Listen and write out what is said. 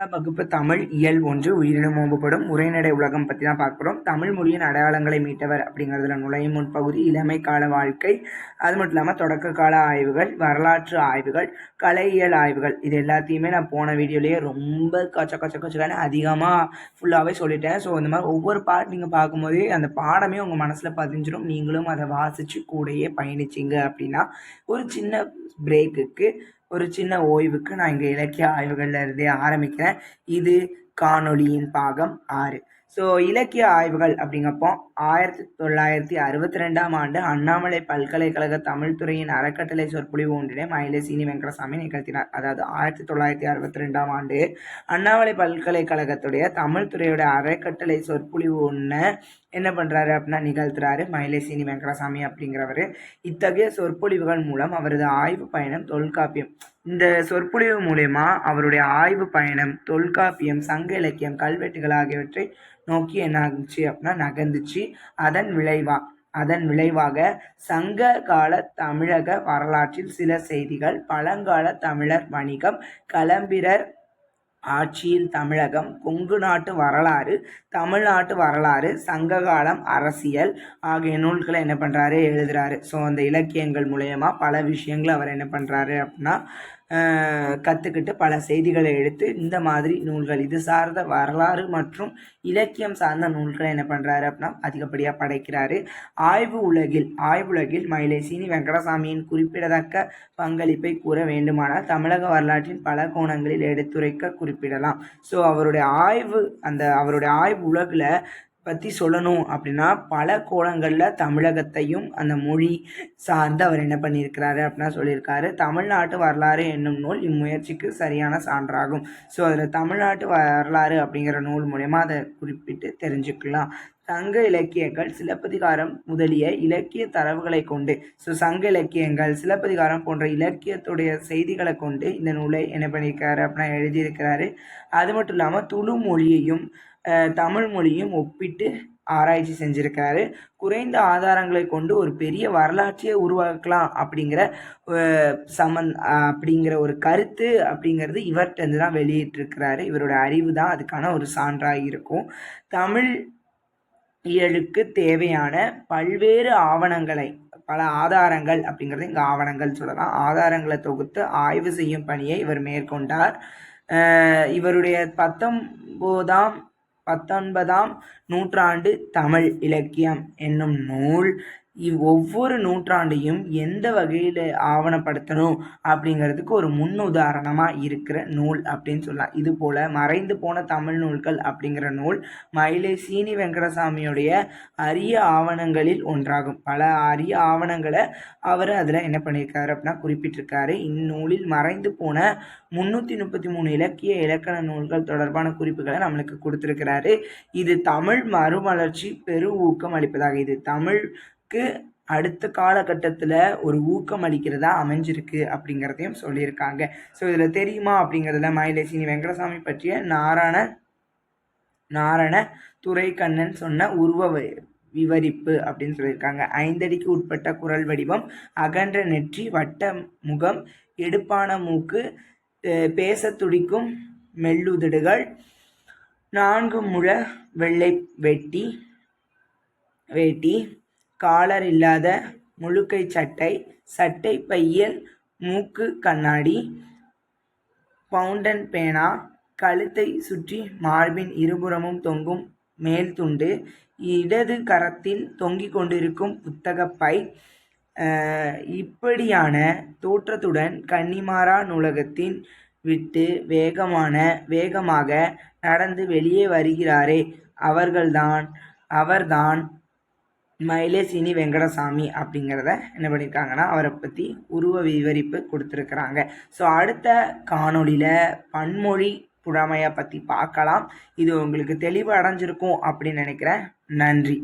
வகுப்பு தமிழ் இயல் ஒன்று உயிரினம் ஓம்பப்படும் உரைநடை உலகம் பற்றி தான் பார்க்குறோம் தமிழ் மொழியின் அடையாளங்களை மீட்டவர் அப்படிங்கிறதுல நுழையும் முன்பகுதி இளமை கால வாழ்க்கை. அது மட்டும் இல்லாமல் தொடக்க கால ஆய்வுகள் வரலாற்று ஆய்வுகள் கலையியல் ஆய்வுகள். இது எல்லாத்தையுமே நான் போன வீடியோலேயே ரொம்ப கச்ச கச்ச கச்சக்கான அதிகமாக ஃபுல்லாகவே சொல்லிட்டேன். ஸோ இந்த மாதிரி ஒவ்வொரு பாட் நீங்கள் பார்க்கும்போதே அந்த பாடமே உங்கள் மனசில் பதிஞ்சிடும் நீங்களும் அதை வாசித்து கூடயே பயணிச்சிங்க அப்படின்னா ஒரு சின்ன பிரேக்குக்கு ஒரு சின்ன ஓய்வுக்கு நான் இங்கே இலக்கிய ஆய்வுகளில் இருந்தே ஆரம்பிக்கிறேன். இது காணொளியின் பாகம் ஆறு. ஸோ இலக்கிய ஆய்வுகள் அப்படிங்கப்போ ஆயிரத்தி தொள்ளாயிரத்தி அறுபத்தி ரெண்டாம் ஆண்டு அண்ணாமலை பல்கலைக்கழக தமிழ்துறையின் அறக்கட்டளை சொற்பொழிவு ஒன்றிலே மயிலை சீனி வெங்கடசாமி நிகழ்த்தினார். அதாவது ஆயிரத்தி தொள்ளாயிரத்தி அறுபத்தி ரெண்டாம் ஆண்டு அண்ணாமலை பல்கலைக்கழகத்துடைய தமிழ்துறையோட அறக்கட்டளை சொற்பொழிவு ஒன்று என்ன பண்ணுறாரு அப்படின்னா நிகழ்த்துறாரு. மயிலை சீனி வெங்கடசாமி அப்படிங்கிறவர். இத்தகைய சொற்பொழிவுகள் மூலம் அவரது ஆய்வு பயணம் தொல்காப்பியம். இந்த சொற்பொழிவு மூலயமா அவருடைய ஆய்வு பயணம் தொல்காப்பியம் சங்க இலக்கியம் கல்வெட்டுகள் ஆகியவற்றை நோக்கி என்ன ஆகுச்சு அப்படின்னா நகர்ந்துச்சு. அதன் விளைவா அதன் விளைவாக சங்க கால தமிழக வரலாற்றில் சில செய்திகள் பழங்கால தமிழர் வணிகம் களம்பிரர் ஆட்சியில் தமிழகம் கொங்கு நாட்டு வரலாறு தமிழ்நாட்டு வரலாறு சங்ககாலம் அரசியல் ஆகிய நூல்களை என்ன பண்ணுறாரு எழுதுறாரு. ஸோ அந்த இலக்கியங்கள் மூலயமா பல விஷயங்களை அவர் என்ன பண்ணுறாரு அப்படின்னா கற்றுக்கிட்டு பல செய்திகளை எடுத்து இந்த மாதிரி நூல்கள் இது சார்ந்த வரலாறு மற்றும் இலக்கியம் சார்ந்த நூல்களை என்ன பண்ணுறாரு அப்படின்னா அதிகப்படியாக படைக்கிறாரு. ஆய்வு உலகில் ஆய்வுலகில் மயிலை சீனி வெங்கடசாமியின் குறிப்பிடத்தக்க பங்களிப்பை கூற வேண்டுமானால் தமிழக வரலாற்றின் பல கோணங்களில் எடுத்துரைக்க குறிப்பிடலாம். ஸோ அவருடைய ஆய்வு அந்த அவருடைய ஆய்வு உலகில் பற்றி சொல்லணும் அப்படின்னா பல கோணங்களில் தமிழகத்தையும் அந்த மொழி சார்ந்து அவர் என்ன பண்ணியிருக்கிறாரு அப்படின்னா சொல்லியிருக்காரு. தமிழ்நாட்டு வரலாறு என்னும் நூல் இம்முயற்சிக்கு சரியான சான்றாகும். ஸோ அதில் தமிழ்நாட்டு வரலாறு அப்படிங்கிற நூல் மூலயமா அதை குறிப்பிட்டு தெரிஞ்சுக்கலாம். சங்க இலக்கியங்கள் சிலப்பதிகாரம் முதலிய இலக்கிய தரவுகளை கொண்டு ஸோ சங்க இலக்கியங்கள் சிலப்பதிகாரம் போன்ற இலக்கியத்துடைய செய்திகளை கொண்டு இந்த நூலை என்ன பண்ணியிருக்காரு அப்படின்னா எழுதியிருக்கிறாரு. அது மட்டும் இல்லாமல் துளு மொழியையும் தமிழ் மொழியும் ஒப்பிட்டு ஆராய்ச்சி செஞ்சுருக்காரு. குறைந்த ஆதாரங்களை கொண்டு ஒரு பெரிய வரலாற்றையே உருவாக்கலாம் அப்படிங்கிற சமந் அப்படிங்கிற ஒரு கருத்து அப்படிங்கிறது இவர்கிட்ட தான் வெளியிட்டிருக்கிறாரு. இவரோட அறிவு தான் அதுக்கான ஒரு சான்றாக இருக்கும். தமிழ் இயலுக்கு தேவையான பல்வேறு ஆவணங்களை பல ஆதாரங்கள் அப்படிங்கிறது இங்கே ஆவணங்கள் சொல்லலாம். ஆதாரங்களை தொகுத்து ஆய்வு செய்யும் பணியை இவர் மேற்கொண்டார். இவருடைய பத்தொம்போதாம் பத்தொன்பதாம் நூற்றாண்டு தமிழ் இலக்கியம் என்னும் நூல் ஒவ்வொரு நூற்றாண்டையும் எந்த வகையில் ஆவணப்படுத்தணும் அப்படிங்கிறதுக்கு ஒரு முன் உதாரணமாக இருக்கிற நூல் அப்படின்னு சொல்லலாம். இது போல் மறைந்து போன தமிழ் நூல்கள் அப்படிங்கிற நூல் மயிலை சீனி வெங்கடசாமியுடைய அரிய ஆவணங்களில் ஒன்றாகும். பல அரிய ஆவணங்களை அவர் அதில் என்ன பண்ணியிருக்காரு அப்படின்னா குறிப்பிட்டிருக்காரு. இந்நூலில் மறைந்து போன முந்நூற்றி முப்பத்தி மூணு இலக்கிய இலக்கண நூல்கள் தொடர்பான குறிப்புகளை நம்மளுக்கு கொடுத்துருக்கிறாரு. இது தமிழ் மறுமலர்ச்சி பெரு ஊக்கம் அளிப்பதாக. இது தமிழ் க்கு அடுத்த காலகட்டத்தில் ஒரு ஊக்கம் அளிக்கிறதா அமைஞ்சிருக்கு அப்படிங்கிறதையும் சொல்லியிருக்காங்க. ஸோ இதில் தெரியுமா அப்படிங்கிறதுல மயிலேசினி வெங்கடசாமி பற்றிய நாராயண நாரண துரைக்கண்ணன் சொன்ன உருவ விவரிப்பு அப்படின்னு சொல்லியிருக்காங்க. ஐந்தடிக்கு உட்பட்ட குரல் வடிவம் அகன்ற நெற்றி வட்ட முகம் எடுப்பான மூக்கு பேச துடிக்கும் மெல்லுதடுகள் நான்கு முழ வெள்ளை வெட்டி வேட்டி காலர் இல்லாத முழுக்கை சட்டை சட்டை பையில் மூக்கு கண்ணாடி பவுண்டன் பேனா கழுத்தை சுற்றி மார்பின் இருபுறமும் தொங்கும் மேல் துண்டு இடது கரத்தில் தொங்கிக் கொண்டிருக்கும் புத்தகப்பை இப்படியான தோற்றத்துடன் கன்னிமாரா நூலகத்தின் விட்டு வேகமான வேகமாக நடந்து வெளியே வருகிறாரே. அவர்கள்தான் அவர்தான் மயிலேசினி வெங்கடசாமி அப்படிங்கிறத என்ன பண்ணியிருக்காங்கன்னா அவரை பற்றி உருவ விவரிப்பு கொடுத்துருக்குறாங்க. ஸோ அடுத்த காணொளியில் பன்மொழி புழமையை பற்றி பார்க்கலாம். இது உங்களுக்கு தெளிவு அடைஞ்சிருக்கும் அப்படின்னு நினைக்கிறேன். நன்றி.